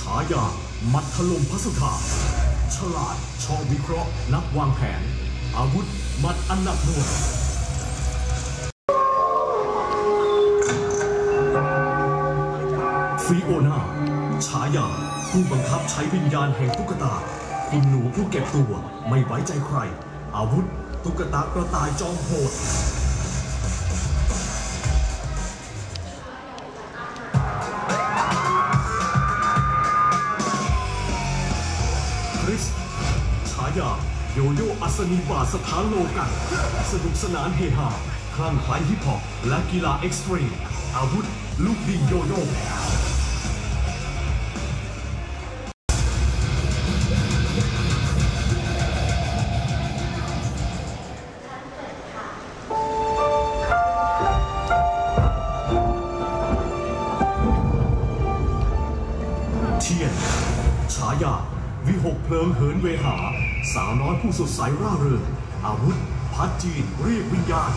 ฉายมัดถล่มพระสุธาฉลาดชอบวิเคราะห์ นักวางแผน อาวุธ มัดอันหนักหน่วงฟิโอนาฉายา ผู้บังคับใช้วิญญาณแห่งตุ๊กตา คุณหนูผู้เก็บตัว ไม่ไว้ใจใคร อาวุธ ตุ๊กตากระต่ายจอมโหด คริสฉายาโยโย่อัศนีบาสถานโลกัน สนุกสนานเฮฮาคลั่งไคล้ฮิปฮอปและกีฬาเอ็กซ์ตรีมอาวุธ ลูกดิงโยโย่เทียนฉายา วิหกเพลิงเหินเวหา สาวน้อยผู้สดใสร่าเริงอาวุธ พัดจีนเรียกวิญญาณ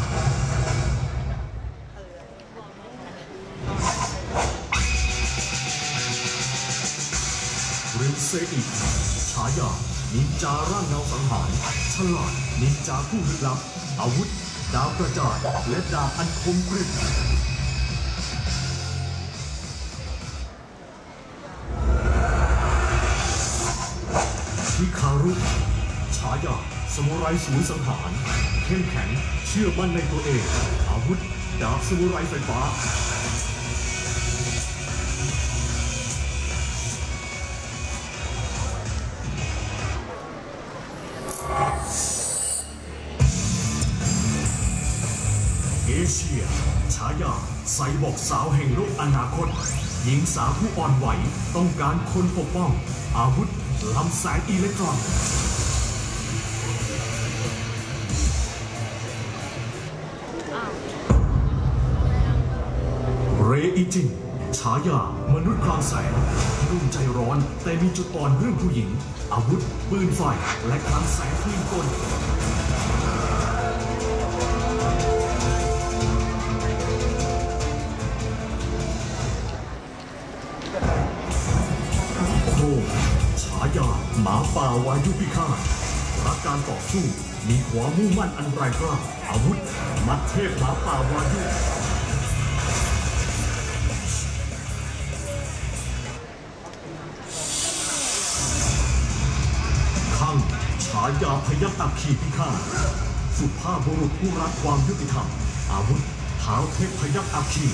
เรนเซอิฉายานินจาร่างเงาสังหารฉลาดนินจาผู้ลึกลับ อาวุธ ดาวกระจายและดาบอันคมกริบ ฮิคารุ ฉายาสมุไรศูนย์สังหาร เข้มแข็ง เชื่อมั่นในตัวเอง อาวุธ ดาบสมุไรไฟฟ้า เอเชีย ฉายาไซบอกสาวแห่งโลกอนาคต หญิงสาวผู้อ่อนไหวต้องการคนปกป้อง อาวุธลำแสงอิเล็กตรอน เรอิจินฉายามนุษย์คลางแสงรุ่มใจร้อน แต่มีจุดอ่อนเรื่องผู้หญิง อาวุธ ปืนไฟ และคลางแสงคลื่นกล ฉายาหมาป่าวายุพิฆาตรักการต่อสู้มีความมุ่งมั่นอันแรกล้าอาวุธ มัดเทพหมาป่าวายุข้างฉายาพยัคฆ์ตักขีพิฆาตสุภาพบุรุษผู้รักความยุติธรรม อาวุธเท้าเทพพยัคฆ์อัคคี